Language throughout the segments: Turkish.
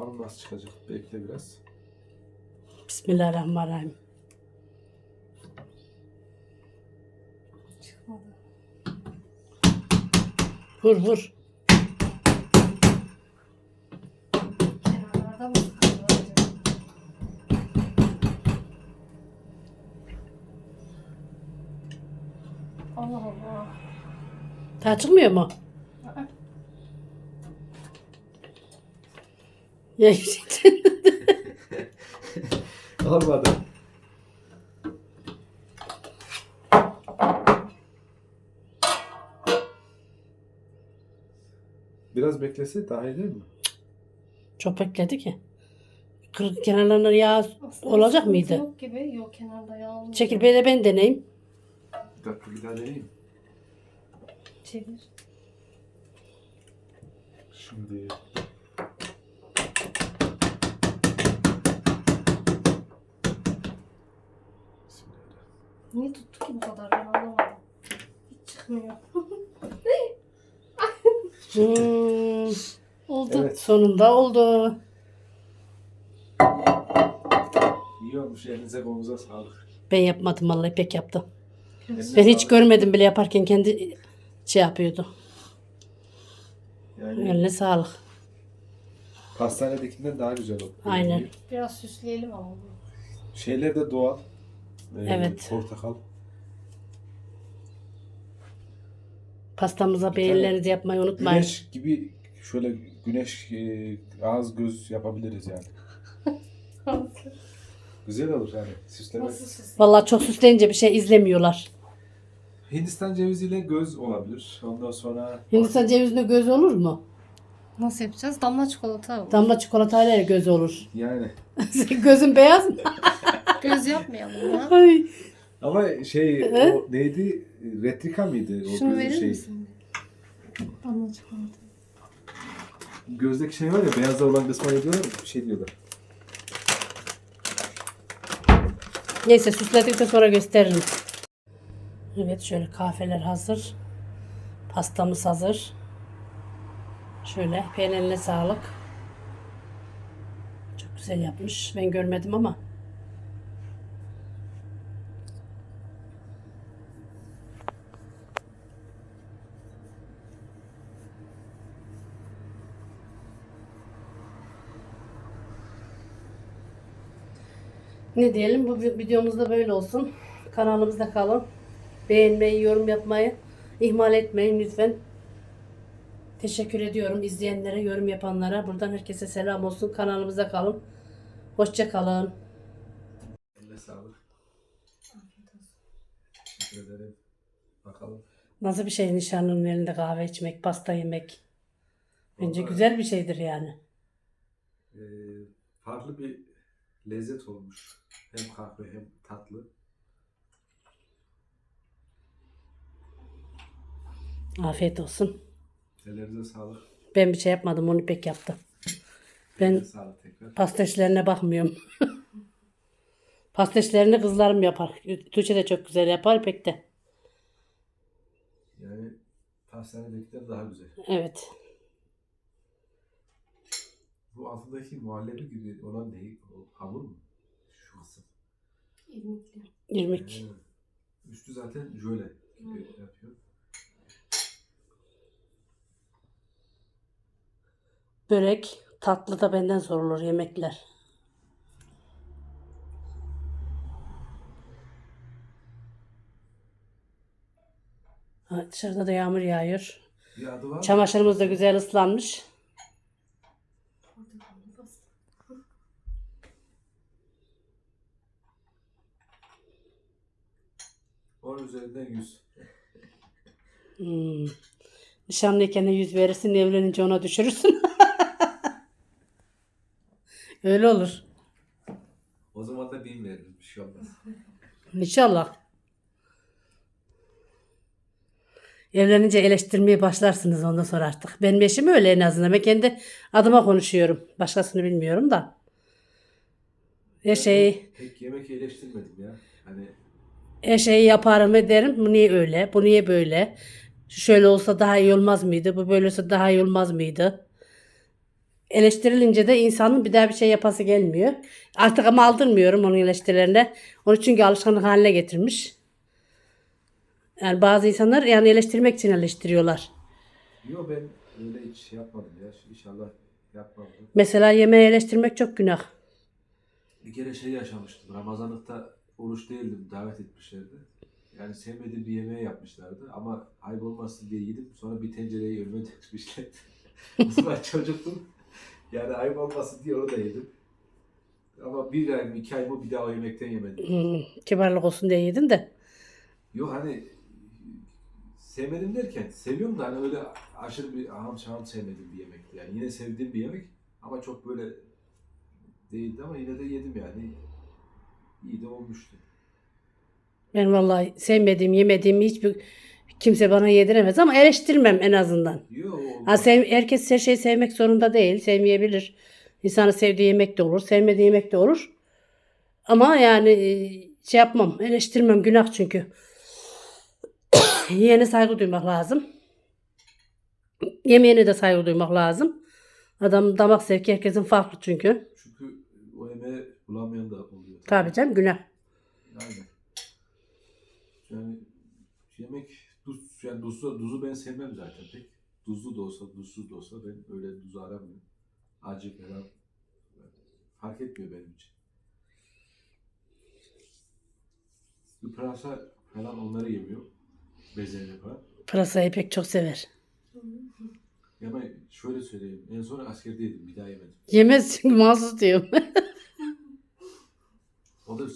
Bakalım nasıl çıkacak. Bekle biraz. Bismillahirrahmanirrahim. Çıkmadı. Vur vur. Kenarlarda mı sıkıldı acaba? Allah Allah. Daha çıkmıyor mu? Olmadı. Biraz beklese daha iyi değil mi? Çok bekledi ki. Kırık kenarlarına yağ aslında olacak sıkıntı mıydı? Yok gibi. Yok kenarda yağ olmuyor. Çekil bir de ben deneyeyim. Bir dakika bir daha deneyeyim. Çevir. Şimdi Niye tuttu ki bu kadar ben anlamadım. Hiç çıkmıyor. Hmm, Oldu. Evet. sonunda oldu. İyi olmuş. Elinize kolunuza sağlık. Ben yapmadım vallahi pek yaptı. Eline Ben hiç sağlık. görmedim bile yaparken kendi şey yapıyordu. Yani Eline sağlık. pastanedekinden daha güzel oldu. Aynen. Biraz süsleyelim ama. Şeyler de doğal. Ee, Evet. Portakal. Pastamıza beğenilerinizi yapmayı unutmayın. Güneş gibi şöyle güneş e, ağız göz yapabiliriz yani. Güzel olur yani süsleme. Nasıl süsleyelim? Vallahi çok süsleyince bir şey izlemiyorlar. Hindistan ceviziyle göz olabilir. Ondan sonra Hindistan cevizinde göz olur mu? Nasıl yapacağız? Damla çikolata. Damla çikolatayla göz olur. Yani. Senin Gözün beyaz mı? Göz yapmayalım ya. Ay. Ama şey o neydi? Retrika mıydı? O Şunu gözün verir şey. misin? Çikolata. Gözdeki şey var ya beyazda olan kısma ne diyorlar? Bir şey diyorlar. Neyse süsledikten sonra gösteririm. Evet şöyle kahveler hazır. Pastamız hazır. Şöyle peynirine sağlık. Çok güzel yapmış. Ben görmedim ama. Ne diyelim bu vi- videomuz da böyle olsun. Kanalımızda kalın. Beğenmeyi, yorum yapmayı ihmal etmeyin lütfen. Teşekkür ediyorum izleyenlere, yorum yapanlara. Buradan herkese selam olsun. Kanalımızda kalın. Hoşça kalın. Eline sağlık. Teşekkür ederim. Bakalım. Nasıl bir şey nişanlının elinde kahve içmek, pasta yemek. Bence Vallahi- güzel bir şeydir yani. Ee, farklı bir lezzet olmuş. Hem kahve hem tatlı. Afiyet olsun. Ellerinize sağlık. Ben bir şey yapmadım, onu pek yaptı. Ben sağlık tekrar. işlerine bakmıyorum. pasta işlerini kızlarım yapar. Tuğçe de çok güzel yapar, pek de. Yani pastanedekiler daha güzel. Evet. Altındaki muhallebi gibi olan değil. O hamur mu? Şu kısım. İrmikli. İrmik. Ee, üstü zaten jöle gibi yapıyor. Börek, tatlı da benden sorulur yemekler. Ha, dışarıda da yağmur yağıyor. Bir adı var mı? Çamaşırımız da güzel ıslanmış. Onun üzerinden 100. Hmm. Nişanlıyken de yüz verirsin, evlenince ona düşürürsün. Öyle olur. O zaman da 1000 veririz. Bir şey olmaz. İnşallah. Evlenince eleştirmeye başlarsınız ondan sonra artık. Benim eşim öyle en azından. Ben kendi adıma konuşuyorum. Başkasını bilmiyorum da. Her şeyi, Pek yemek eleştirmedim ya. Hani her şeyi yaparım ederim. Bu niye öyle? Bu niye böyle? Şöyle olsa daha iyi olmaz mıydı? Bu böyle olsa daha iyi olmaz mıydı? Eleştirilince de insanın bir daha bir şey yapası gelmiyor. Artık ama aldırmıyorum onun eleştirilerine. Onu çünkü alışkanlık haline getirmiş. Yani bazı insanlar yani eleştirmek için eleştiriyorlar. Yok ben öyle hiç şey yapmadım ya. İnşallah yapmam. Mesela yemeği eleştirmek çok günah. Bir kere şey yaşamıştım. Ramazanlıkta oruç değildim. Davet etmişlerdi. Yani sevmediğim bir yemeği yapmışlardı. Ama ayıp olmasın diye yedim. Sonra bir tencereyi önüme dökmüşlerdi. o zaman çocuktum. Yani ayıp olmasın diye onu da yedim. Ama bir ay mı iki ay mı bir daha o yemekten yemedim. Hmm, kibarlık olsun diye yedin de. Yok hani sevmedim derken seviyorum da hani öyle aşırı bir aham şaham sevmediğim bir yemekti. Yani yine sevdiğim bir yemek ama çok böyle değildi ama yine de yedim yani. İyi de olmuştu. Ben vallahi sevmediğim, yemediğimi hiçbir kimse bana yediremez ama eleştirmem en azından. Yok Ha, sev, herkes her şeyi sevmek zorunda değil. Sevmeyebilir. İnsanın sevdiği yemek de olur. Sevmediği yemek de olur. Ama yani e, şey yapmam. Eleştirmem. Günah çünkü. Yiyene saygı duymak lazım. Yemeğine de saygı duymak lazım. Adam damak zevki herkesin farklı çünkü. Çünkü o yemeği bulamayan da oluyor. Tabii canım günah. Aynen. Yani yemek tuz, yani tuzlu, tuzu ben sevmem zaten pek. Tuzlu da olsa, tuzsuz da olsa ben öyle tuzu aramıyorum. Acı falan fark etmiyor benim için. Bir pırasa falan onları yemiyor. Bezelye falan. Pırasayı pek çok sever. Ama şöyle söyleyeyim. En son askerdeydim. Bir daha yemedim. Yemez çünkü mahsus diyorum.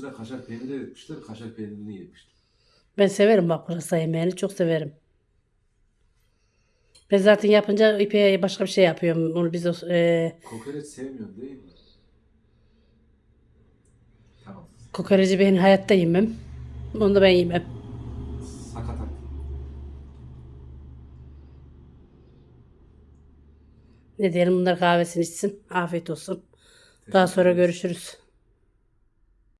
Üstüne kaşar peyniri etmişler. Kaşar peynirini yemiştim. ben severim bak pırasa yemeğini çok severim. Ben zaten yapınca ipeğe başka bir şey yapıyorum. Onu biz o- e, Kokoreç sevmiyorsun değil mi? Tamam. kokoreci ben hayatta yemem. Onu da ben yemem. Sakatat. Ne diyelim bunlar kahvesini içsin. Afiyet olsun. Daha sonra görüşürüz.